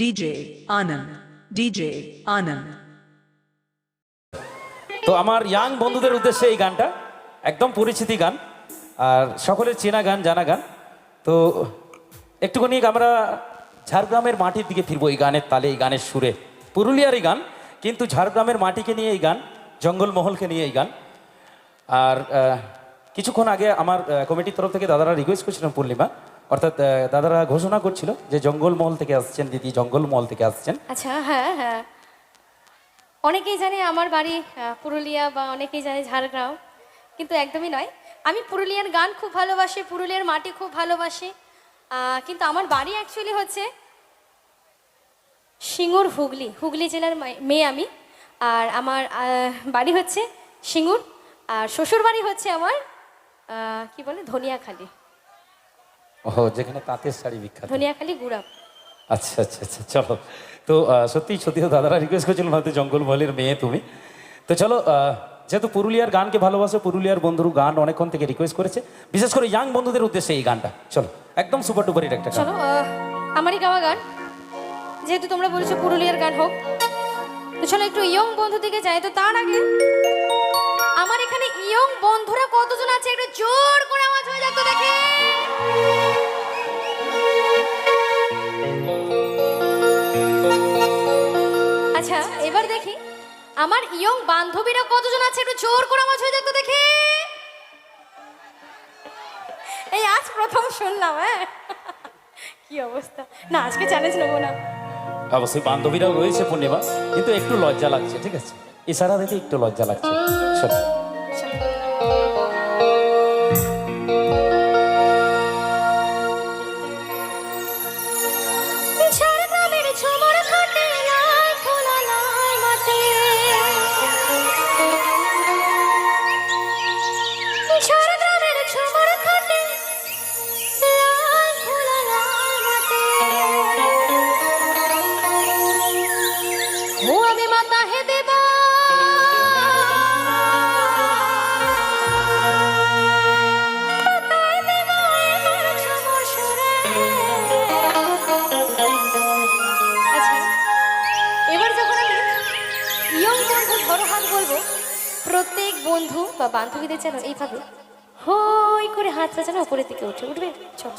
DJ Anand. DJ Anand. তো আমার young বন্ধুদের উদ্দেশ্যে এই গানটা, একদম পরিচিতি গান, আর সকলের চেনা গান, জানা গান তো একটুখানি আমরা ঝাড়গ্রামের মাটির দিকে ফিরবো এই গানের তালে, এই গানের সুরে পুরুলিয়ার এই গান, কিন্তু ঝাড়গ্রামের মাটিকে নিয়ে এই গান, জঙ্গলমহলকে নিয়ে এই গান আর কিছুক্ষণ আগে আমার কমিটির তরফ থেকে দাদারা রিকোয়েস্ট করছিলেন পূর্ণিমা অর্থাৎ দাদারা ঘোষণা করছিল যে জঙ্গলমহল থেকে আসছেন, দিদি জঙ্গলমহল থেকে আসছেন। আচ্ছা হ্যাঁ হ্যাঁ। অনেকেই জানে আমার বাড়ি পুরুলিয়া বা অনেকেই জানে ঝাড়গ্রাম, কিন্তু একদমই নয়। আমি পুরুলিয়ার গান খুব ভালোবাসি, পুরুলিয়ার মাটি খুব ভালোবাসি। কিন্তু আমার বাড়ি অ্যাকচুয়ালি হচ্ছে সিঙ্গুর হুগলি হুগলি জেলার মেয়ে আমি। আর আমার বাড়ি হচ্ছে সিঙ্গুর, আর শ্বশুর বাড়ি হচ্ছে আমার কি বলে, ধনিয়াখালি। ও যেখানে তাঁতের শাড়ি বিখ্যাত। ধনিয়াখালি আচ্ছা আচ্ছা আচ্ছা চলো। তো সত্যি সত্যি তো দাদারা রিকোয়েস্ট করেছিলেন হয়তো জঙ্গলমহলের মেয়ে তুমি। তো চলো যেহেতু পুরুলিয়ার গানকে ভালোবাসো পুরুলিয়ার বন্ধুর গান অনেকক্ষণ থেকে রিকোয়েস্ট করেছে বিশেষ করে ইয়াং বন্ধুদের উদ্দেশ্যে এই গানটা। চলো একদম সুপার ডুপার একটা গান। চলো আমারই গাওয়া গান। যেহেতু তোমরা বলেছ পুরুলিয়ার গান হোক। তো চলো একটু ইয়ং বন্ধু দিকে যাই। তো তার আগে আমার এখানে ইয়ং বন্ধুরা কতজন আছে? একটু জোর করে আওয়াজ হয়ে যাক তো দেখি। আমার ইয়ং বান্ধবীরা কতজন আছে? একটু জোর করে আওয়াজ হয়ে যাক তো দেখি। এই আজ প্রথম শুনলাম হ্যাঁ। কি অবস্থা? না আজকে চ্যালেঞ্জ নেব না। অবশ্যই বান্ধবীরাও রয়েছে পূর্ণিমা কিন্তু একটু লজ্জা লাগছে ঠিক আছে? ইশারা দেখে একটু লজ্জা লাগছে। বলব, প্রত্যেক বন্ধু বা বান্ধবীদের যেন এইভাবে হই করে হাতটা যেন উপরের দিকে উঠে উঠবে চল।